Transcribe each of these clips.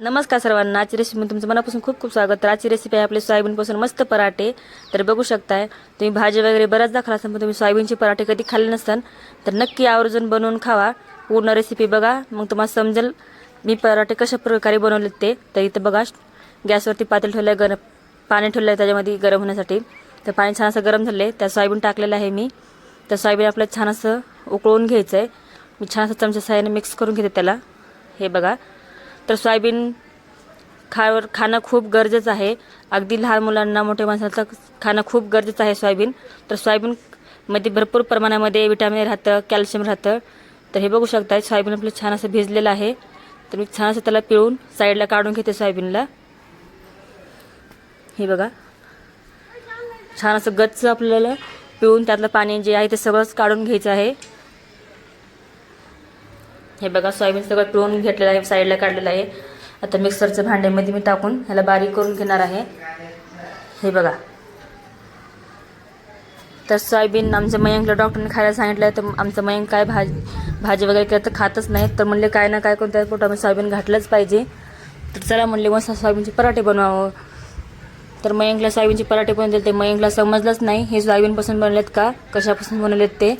नमस्कार सर्वांना. आजची रेसिपी तुमचं मनापासून खूप खूप स्वागत. तर आजची रेसिपी आहे आपले सोयाबीनपासून मस्त पराठे. तर बघू शकताय तुम्ही भाजी वगैरे बऱ्याचदा खाला असाल पण तुम्ही सोयाबीनचे पराठे कधी खाल्ले नसताल. तर नक्की आवर्जून बनवून खावा. पूर्ण रेसिपी बघा. मग तुम्हाला समजेल मी पराठे कशा प्रकारे बनवले ते. तर इथं बघा गॅसवरती पातेल ठेवलं आहे गरम पाणी ठेवलं आहे त्याच्यामध्ये गरम होण्यासाठी. तर पाणी छान असं गरम झालं आहे त्या सोयाबीन टाकलेलं आहे मी. तर सोयाबीन आपल्याला छान असं उकळून घ्यायचं आहे मी छान असं चमच्या सहाय्याने मिक्स करून घेते त्याला. हे बघा. तर सोयाबीन खावर खाणं खूप गरजेचं आहे. अगदी लहान मुलांना मोठ्या माणसांचं खाणं खूप गरजेचं आहे सोयाबीन. तर सोयाबीनमध्ये भरपूर प्रमाणामध्ये विटॅमिन राहतं कॅल्शियम राहतं. तर हे बघू शकता सोयाबीन आपलं छान असं भिजलेलं आहे. तर मी छान असं त्याला पिळून साईडला काढून घेते सोयाबीनला. हे बघा. छान असं गच्च आपल्याला पिळून त्यातलं पाणी जे आहे ते सगळंच काढून घ्यायचं आहे. हे बघा सोयाबीन सगळं पिळून घेतलेलं आहे साईडला काढलेलं आहे. आता मिक्सरच्या भांड्यामध्ये मी टाकून ह्याला बारीक करून घेणार आहे. हे बघा. तर सोयाबीन आमच्या मयंकला डॉक्टरने खायला सांगितलं आहे तर आमचं मयंक काय भाजी भाजी वगैरे केलं तर खातच नाही. तर म्हणले काय ना काय कोणत्या पोटामध्ये सोयाबीन घातलंच पाहिजे. तर चला म्हणले मस्त सोयाबीनचे पराठे बनवावं. तर मयंकला सोयाबीनचे पराठे बनवले ते मयंकला समजलंच नाही. हे सोयाबीनपासून बनलेत का? कशापासून बनवलेत ते?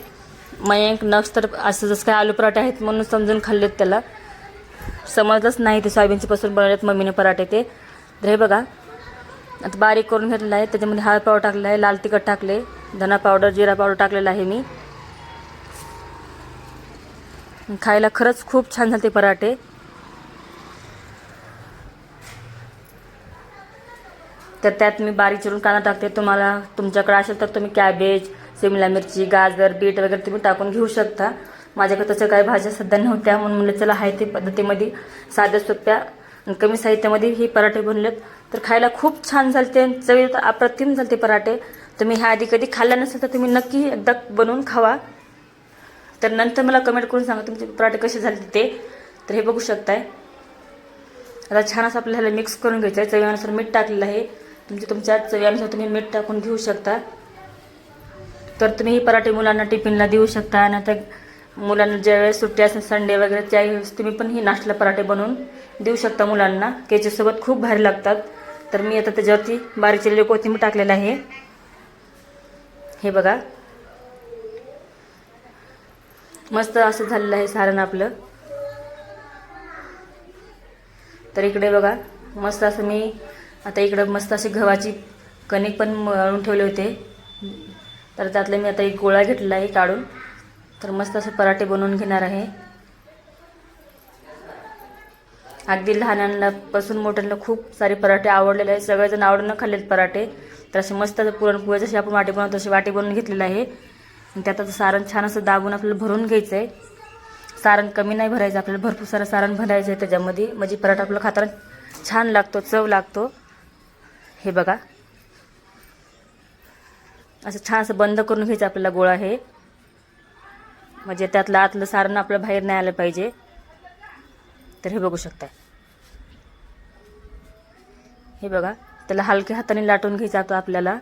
मयंक नक्स तर असं जसं काय आलू पराठे आहेत म्हणून समजून खाल्लेत त्याला. समजलंच नाही ते सोयाबीनचे पासून बनवलेत मम्मीने पराठे ते. तर हे बघा आता बारीक करून घेतलेलं आहे त्याच्यामध्ये हळद पावडर टाकलेला आहे लाल तिखट टाकले धना पावडर जिरा पावडर टाकलेला आहे मी. खायला खरंच खूप छान झाले ते पराठे. तर त्यात मी बारीक चिरून कांदा टाकते. तुम्हाला तुमच्याकडे असेल तर तुम्ही कॅबेज शिमला मिरची गाजर बीट वगैरे तुम्ही टाकून घेऊ शकता. माझ्याकडे तसं काही भाज्या सध्या नव्हत्या म्हणून म्हणलं चला आहे ते पद्धतीमध्ये साध्या सोप्या आणि कमी साहित्यामध्ये ही पराठे बनलेत. तर खायला खूप छान झालते चवी तर अप्रतिम झालते पराठे. तुम्ही ह्या आधी कधी खाल्ला नसेल तर तुम्ही नक्की एकदा बनवून खावा. तर नंतर मला कमेंट करून सांगा तुमचे पराठे कसे झाले ते. तर हे बघू शकताय. आता छान असं आपल्याला मिक्स करून घ्यायचं आहे. चवीनुसार मीठ टाकलेलं आहे. तुमचे तुमच्या चवीनुसार तुम्ही मीठ टाकून घेऊ शकता. तर तुम्ही ही पराठे मुलांना टिफिनला देऊ शकता. नंतर मुलांना ज्यावेळेस सुट्टी असेल संडे वगैरे त्यावेळेस तुम्ही पण ही नाश्त्याला पराठे बनवून देऊ शकता मुलांना. केचीसोबत खूप भारी लागतात. तर मी आता त्याच्यावरती बारीक चिरलेली कोथिंबीर टाकलेलं आहे. हे बघा. मस्त असं झालेलं आहे सारण आपलं. तर इकडे बघा मस्त असं मी आता इकडं मस्त असे गव्हाची कणिक पण मळून ठेवले होते. तर त्यातलं मी आता एक गोळा घेतलेला आहे काढून. तर मस्त असे पराठे बनवून घेणार आहे. अगदी लहानांपासून मोठ्यांना खूप सारे पराठे आवडलेले आहेत. सगळेजण आवडून खाल्लेत पराठे. तर असे मस्त असं पुरणपोळी जशी आपण वाटी बनवतो तशी वाटी बनवून घेतलेलं आहे. आणि त्यात आता सारण छान असं दाबून आपल्याला भरून घ्यायचं आहे. सारण कमी नाही भरायचं आपल्याला भरपूर सारं सारण भरायचं आहे त्याच्यामध्ये. म्हणजे पराठा आपला खाताना छान लागतो चव लागतो. हे बघा. असं छान असं बंद करून घ्यायचं आपल्याला गोळा हे. म्हणजे त्यातलं आतलं सारण आपलं बाहेर नाही आलं पाहिजे. तर हे बघू शकता हे बघा त्याला हलक्या हाताने लाटून घ्यायचं आता आपल्याला.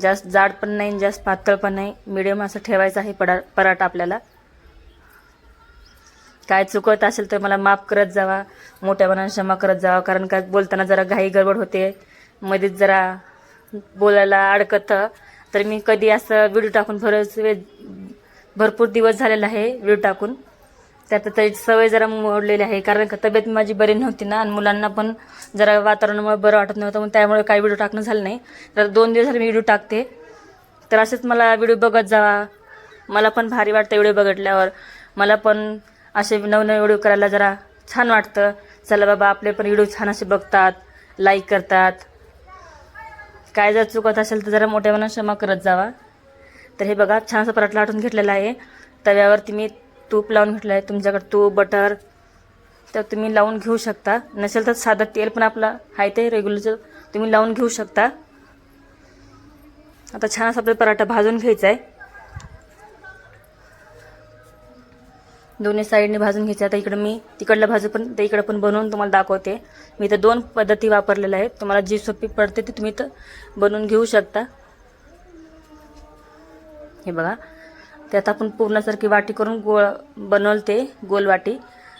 जास्त जाड पण नाही जास्त पातळ पण नाही. मिडियम असं ठेवायचं आहे पडा पराठा आपल्याला. काय चुकत असेल तर मला माफ करत जावा. मोठ्या मनाने क्षमा करत जावा. कारण का बोलताना जरा घाई गडबड होते. मध्येच जरा बोलायला अडकतं. तर मी कधी असं व्हिडिओ टाकून बरंच वेळ भरपूर दिवस झालेला आहे व्हिडिओ टाकून. त्यात त्याची सवय जरा मोडलेली आहे. कारण का तब्येत माझी बरी नव्हती ना. आणि मुलांना पण जरा वातावरणामुळे बरं वाटत नव्हतं. मग त्यामुळे काही व्हिडिओ टाकणं झालं नाही. तर दोन दिवस झाले मी व्हिडिओ टाकते. तर असेच मला व्हिडिओ बघत जावा. मला पण भारी वाटतं व्हिडिओ बघितल्यावर. मला पण असे नवनवे व्हिडिओ करायला जरा छान वाटतं. चला बाबा आपले पण व्हिडिओ छान असे बघतात लाईक करतात. काय जर चुकत असेल तर जरा मोठ्या मनात क्षमा करत जावा. तर हे बघा छान असं पराठा लाटून घेतलेला आहे. तव्यावरती मी तूप लावून घेतलं आहे तुमच्याकडे तूप बटर तर तुम्ही लावून घेऊ शकता. नसेल तर साधं तेल पण आपलं आहे ते रेग्युलरचं तुम्ही लावून घेऊ शकता. आता छान असा आपल्याला पराठा भाजून घ्यायचा आहे दोन्ही साईडने भाजून घ्यायचं. आता इकडं मी तिकडलं भाजू पण ते इकडं पण बनवून तुम्हाला दाखवते. मी तर दोन पद्धती वापरलेल्या आहेत. तुम्हाला जी सोपी पडते ती तुम्ही तर बनवून घेऊ शकता. हे बघा. त्यात आपण पूर्णासारखी वाटी करून गोळ बनवते गोल वाटी.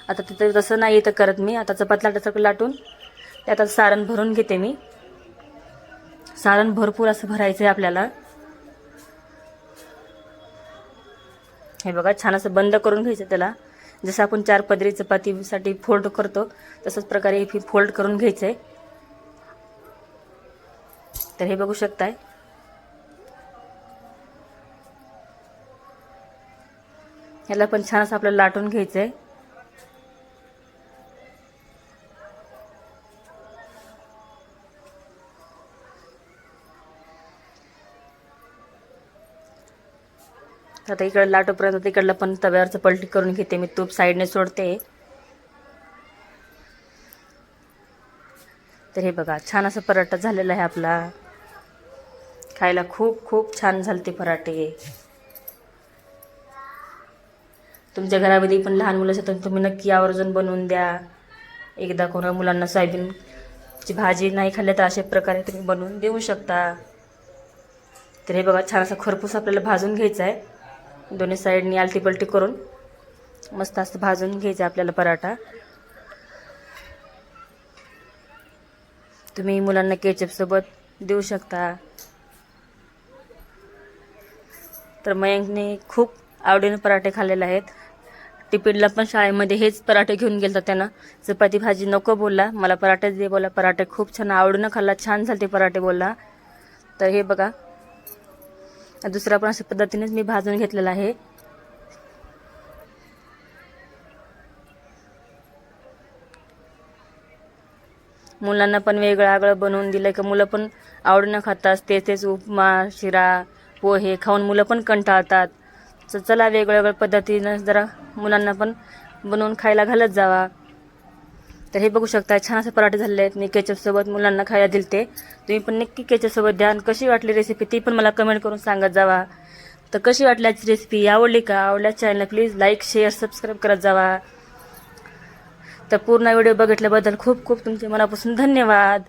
आता तिथं तसं नाही तर करत मी. आता चपात लाटासारखं लाटून त्यात सारण भरून घेते मी. सारण भरपूर असं भरायचं आहे आपल्याला. हे बघा छान असं बंद करून घ्यायचं त्याला. जसं आपण चार पदरी चपातीसाठी फोल्ड करतो तसंच प्रकारे हे फोल्ड करून घ्यायचं आहे तर हे बघू शकताय. ह्याला पण छान असं आपल्याला लाटून घ्यायचं आहे आता इकडं लाटोपर्यंत तिकडलं पण तव्यावरचं पलटी करून घेते मी तूप साईडने सोडते. तर हे बघा छान असं पराठा झालेला आहे आपला. खायला खूप खूप छान झालते पराठे. तुमच्या घरामध्ये पण लहान मुलं असतात तुम्ही नक्की आवर्जून बनवून द्या. एकदा कोणा मुलांना सोयाबीनची भाजी नाही खाल्ली तर अशा प्रकारे तुम्ही बनवून देऊ शकता. तर हे बघा छान असा खरपूस आपल्याला भाजून घ्यायचं आहे. दोन्ही साईडनी आलटी पलटी करून मस्त असं भाजून घ्यायचं आपल्याला पराठा. तुम्ही मुलांना केचपसोबत देऊ शकता. तर मयंकने खूप आवडीने पराठे खाल्लेले आहेत. टिफिनला पण शाळेमध्ये हेच पराठे घेऊन गेलता त्यानं. चपाती भाजी नको बोलला. मला पराठेच दे बोला. पराठे खूप छान आवडीनं खाल्ला. छान झाले ते पराठे बोलला. तर हे बघा दुसरा पण अशा पद्धतीनेच मी भाजून घेतलेला आहे. मुलांना पण वेगळं आगळं बनवून दिलं की मुलं पण आवडीनं खातात तेच तेच उपमा शिरा पोहे खाऊन मुलं पण कंटाळतात. तर चला वेगळ्या पद्धतीनं जरा मुलांना पण बनवून खायला घालत जावा. तर हे बघू शकता छान असे पराठे झालेले आहेत. मी केचपसोबत मुलांना खायला दिलते. तुम्ही पण नक्की केचपसोबत द्या. आणि कशी वाटली रेसिपी ती पण मला कमेंट करून सांगत जावा. तर कशी वाटल्याची रेसिपी आवडली का? आवडल्या चॅनलला प्लीज लाईक शेअर सबस्क्राईब करत जावा. तर पूर्ण व्हिडिओ बघितल्याबद्दल खूप खूप तुमचे मनापासून धन्यवाद.